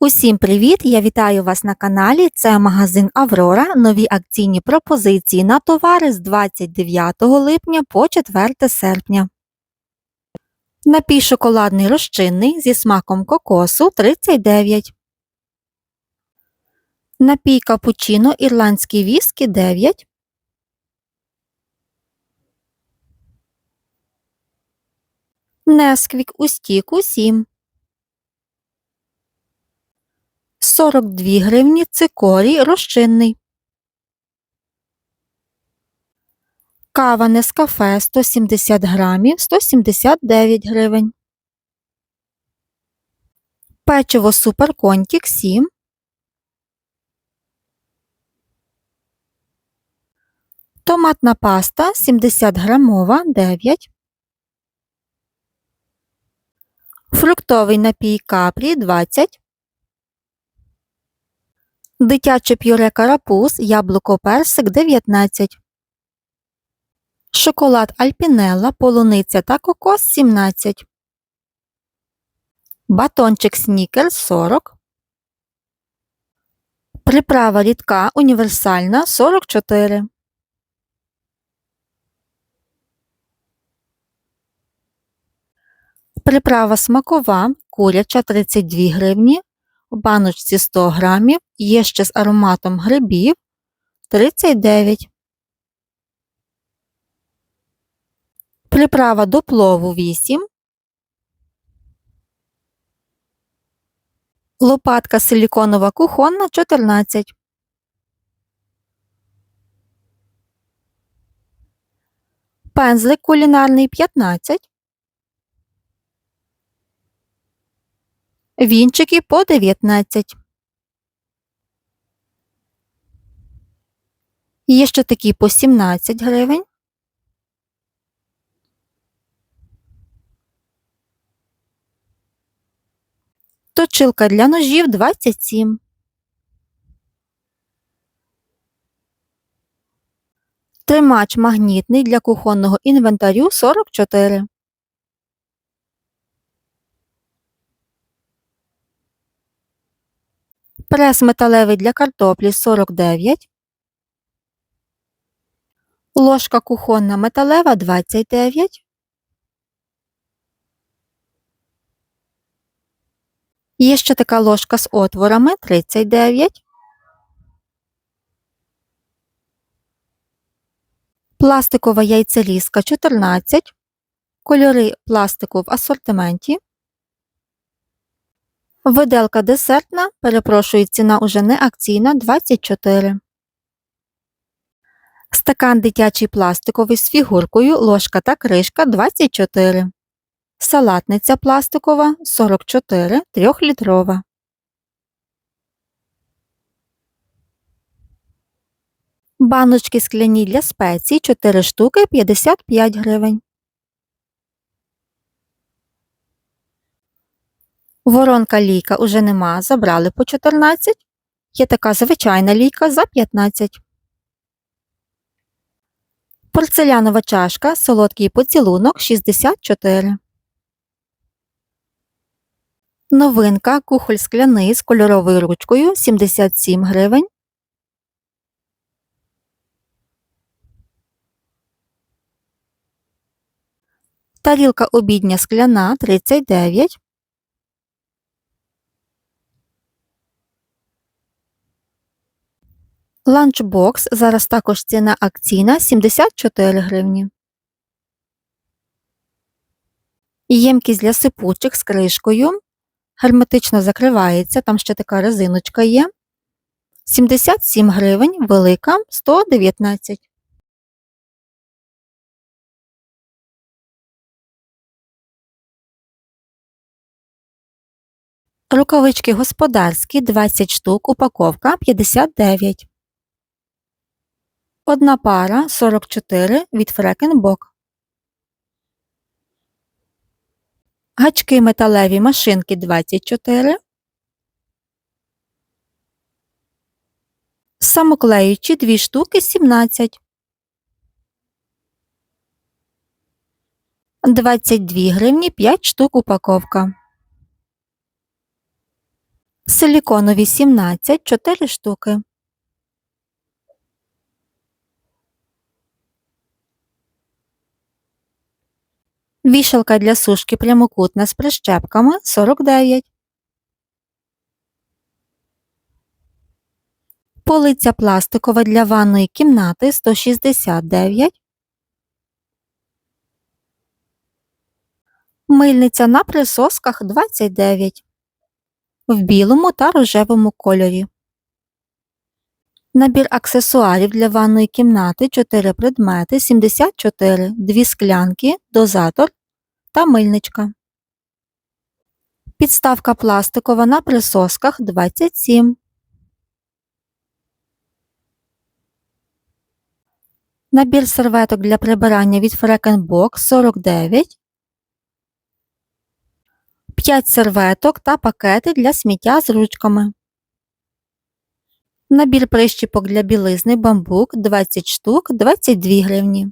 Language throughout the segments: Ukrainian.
Усім привіт! Я вітаю вас на каналі. Це магазин Аврора. Нові акційні пропозиції на товари з 29 липня по 4 серпня. Напій шоколадний розчинний зі смаком кокосу 39. Напій капучино ірландський віскі 9. Несквік у стіку 7. 42 гривні цикорій розчинний. Кава Нескафе 170 грамів 179 гривень. Печиво Суперконтік 7. Томатна паста 70 грамова 9. Фруктовий напій капрі 20. Дитяче пюре карапуз, яблуко персик 19. Шоколад Альпінелла, полуниця та кокос 17. Батончик Снікерс 40. Приправа рідка універсальна 44. Приправа смакова куряча 32 гривні. У баночці 100 грамів. Є ще з ароматом грибів 39. Приправа до плову 8. Лопатка силіконова кухонна 14. Пензлик кулінарний 15. Вінчики по 19. Є ще такі по 17 гривень. Точилка для ножів 27. Тримач магнітний для кухонного інвентарю 44. Прес металевий для картоплі 49. Ложка кухонна металева 29. Є ще така ложка з отворами 39. Пластикова яйцеліска 14. Кольори пластику в асортименті. Виделка десертна, перепрошую, ціна уже не акційна 24. Стакан дитячий пластиковий з фігуркою, ложка та кришка 24. Салатниця пластикова 44 трьохлітрова. Баночки скляні для спецій 4 штуки 55 гривень. Воронка лійка уже нема, забрали по 14. Є така звичайна лійка за 15. Порцелянова чашка, солодкий поцілунок 64. Новинка кухоль скляний з кольоровою ручкою 77 гривень. Тарілка обідня скляна 39. Ланчбокс зараз також ціна акційна 74 гривні. Ємкість для сипучих з кришкою. Герметично закривається, там ще така резиночка є. 77 гривень, велика 119. Рукавички господарські 20 штук, упаковка 59. Одна пара 44 від Фрекенбок. Гачки металеві машинки 24. Самоклеючі 2 штуки 17. 22 гривні 5 штук упаковка. Силіконові 17 4 штуки. Вішалка для сушки прямокутна з прищепками 49. Полиця пластикова для ванної кімнати 169. Мильниця на присосках 29. В білому та рожевому кольорі. Набір аксесуарів для ванної кімнати 4 предмети 74, 2 склянки, дозатор та мильничка. Підставка пластикова на присосках 27. Набір серветок для прибирання від Фрекенбок 49. 5 серветок та пакети для сміття з ручками. Набір прищіпок для білизни бамбук 20 штук 22 гривні.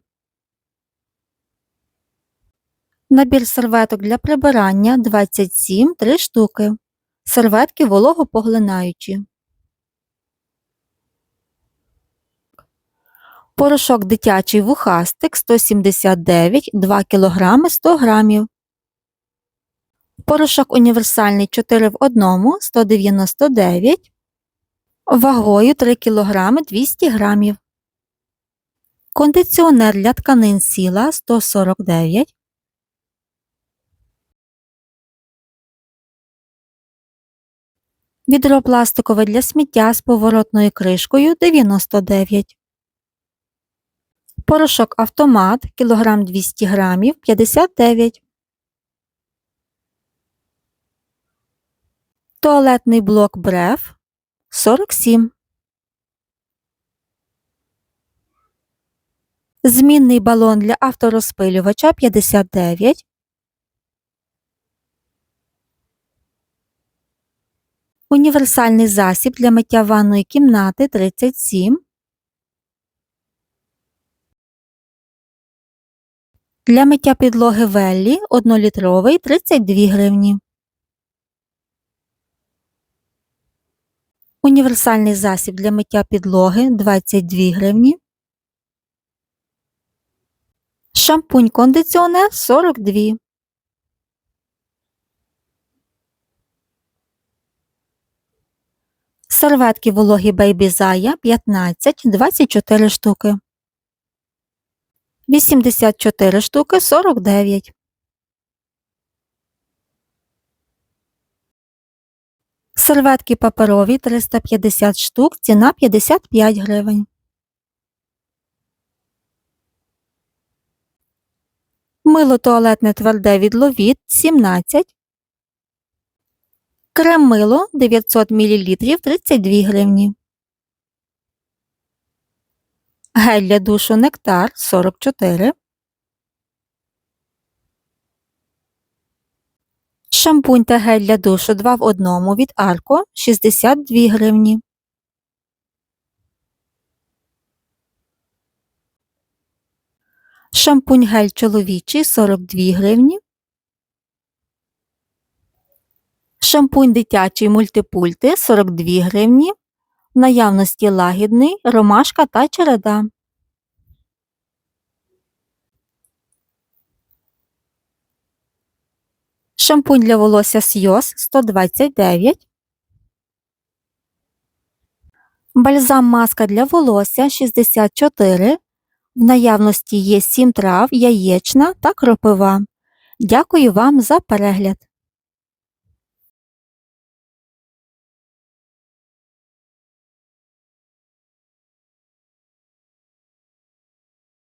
Набір серветок для прибирання 27 3 штуки. Серветки вологопоглинаючі. Порошок дитячий вухастик 179 2 кг 100 г. Порошок універсальний 4 в 1 199 вагою 3 кг 200 г. Кондиціонер для тканин сіла 149 Відро пластикове для сміття з поворотною кришкою 99 Порошок автомат кілограм 200 грамів 59 Туалетний блок бреф 47 Змінний балон для авторозпилювача 59 Універсальний засіб для миття ванної кімнати 37 Для миття підлоги Веллі 1-літровий 32 гривні. Універсальний засіб для миття підлоги 22 гривні. Шампунь кондиціонер 42. Серветки вологі Baby Zaya 15 24 штуки. 84 штуки 49. Серветки паперові 350 штук, ціна 55 гривень. Мило туалетне тверде від Ловіт 17. Крем мило 900 мл 32 гривні. Гель для душу Нектар 44. Шампунь та гель для душу 2 в 1 від Арко 62 гривні. Шампунь гель чоловічий 42 гривні. Шампунь дитячий мультипульти 42 гривні. В наявності лагідний, ромашка та череда. Шампунь для волосся Сйоз 129. Бальзам маска для волосся 64. В наявності є 7 трав, яєчна та кропива. Дякую вам за перегляд!